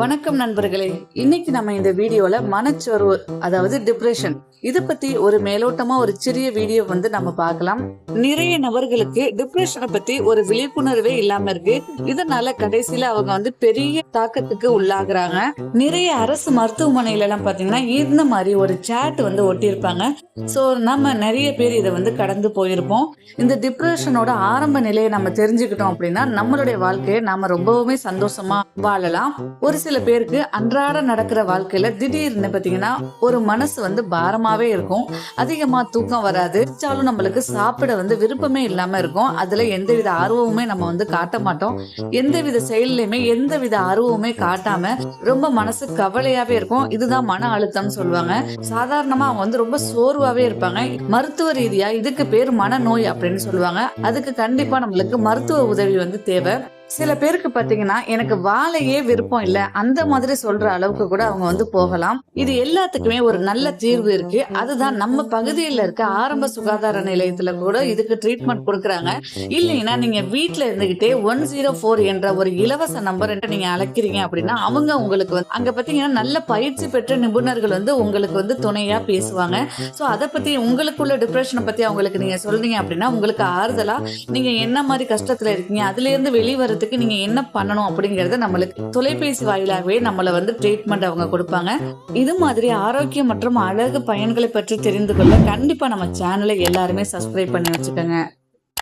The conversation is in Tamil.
வணக்கம் நண்பர்களே. இன்னைக்கு நம்ம இந்த வீடியோல மனச்சோர்வு அதாவது டிப்ரெஷன் இத பத்தி ஒரு மேலோட்டமா ஒரு சிறிய வீடியோ வந்து நம்ம பார்க்கலாம். நிறைய நபர்களுக்கு டிப்ரெஷனை பத்தி ஒரு விழிப்புணர்வே இல்லாம இருக்கு. இதனால கடைசியில அவங்க வந்து பெரிய தாக்கத்துக்கு உள்ளாகுறாங்க. நிறைய அரசு மருத்துவமனையில எல்லாம் பாத்தீங்கன்னா இந்த மாதிரி ஒரு சேட் வந்து ஒட்டியிருப்பாங்க. சோ நம்ம நிறைய பேர் இதை வந்து கடந்து போயிருப்போம். இந்த டிப்ரெஷனோட ஆரம்ப நிலையை நம்ம தெரிஞ்சுக்கிட்டோம் அப்படின்னா நம்மளுடைய வாழ்க்கையை நாம ரொம்பவுமே சந்தோஷமா வாழலாம். ஒரு சில பேருக்கு அன்றாட நடக்கிற வாழ்க்கையில திடீர்னு பாத்தீங்கன்னா ஒரு மனசு வந்து பாரமாவே இருக்கும். அதிகமா தூக்கம் வராது. இருந்தாலும் நம்மளுக்கு சாப்பிட வந்து விருப்பமே இல்லாம இருக்கும். அதுல எந்தவித ஆர்வமுமே நம்ம வந்து காட்ட மாட்டோம். எந்தவித செயல்லையுமே எந்தவித ஆர்வமுமே காட்டாம ரொம்ப மனசு கவலையாவே இருக்கும். இதுதான் மன அழுத்தம்னு சொல்லுவாங்க. சாதாரணமா அவங்க வந்து ரொம்ப சோர்வாவே இருப்பாங்க. மருத்துவ ரீதியா இதுக்கு பேர் மனநோய் அப்படின்னு சொல்லுவாங்க. அதுக்கு கண்டிப்பா நம்மளுக்கு மருத்துவ உதவி வந்து தேவை. சில பேருக்கு பாத்தீங்கன்னா எனக்கு வாழையே விருப்பம் இல்ல. அந்த மாதிரி சொல்ற அளவுக்கு கூட அவங்க வந்து போகலாம். இது எல்லாத்துக்குமே ஒரு நல்ல தீர்வு இருக்கு. அதுதான் நம்ம பகுதியில் இருக்க ஆரம்ப சுகாதார நிலையத்துல கூட இதுக்கு ட்ரீட்மெண்ட் கொடுக்கறாங்க. இல்லைன்னா நீங்க வீட்டுல இருந்துகிட்டே ஒன் ஜீரோ ஃபோர் என்ற ஒரு இலவச நம்பர் நீங்க அழைக்கிறீங்க அப்படின்னா அவங்க உங்களுக்கு வந்து அங்க பாத்தீங்கன்னா நல்ல பயிற்சி பெற்ற நிபுணர்கள் வந்து உங்களுக்கு வந்து துணையா பேசுவாங்க. சோ அதை பத்தி உங்களுக்குள்ள டிப்ரெஷனை பத்தி அவங்களுக்கு நீங்க சொல்றீங்க அப்படின்னா உங்களுக்கு ஆறுதலா நீங்க என்ன மாதிரி கஷ்டத்துல இருக்கீங்க அதுல இருந்து வெளிவரதுக்கு நீங்க என்ன பண்ணணும் அப்படிங்கறத நம்மளுக்கு தொலைபேசி வாயிலாகவே நம்மள வந்து ட்ரீட்மெண்ட் அவங்க கொடுப்பாங்க. இது மாதிரி ஆரோக்கியம் மற்றும் அழகு பயன்களை பற்றி தெரிந்து கொள்ள கண்டிப்பா நம்ம சேனலை எல்லாருமே சப்ஸ்கிரைப் பண்ணி வச்சுக்கோங்க.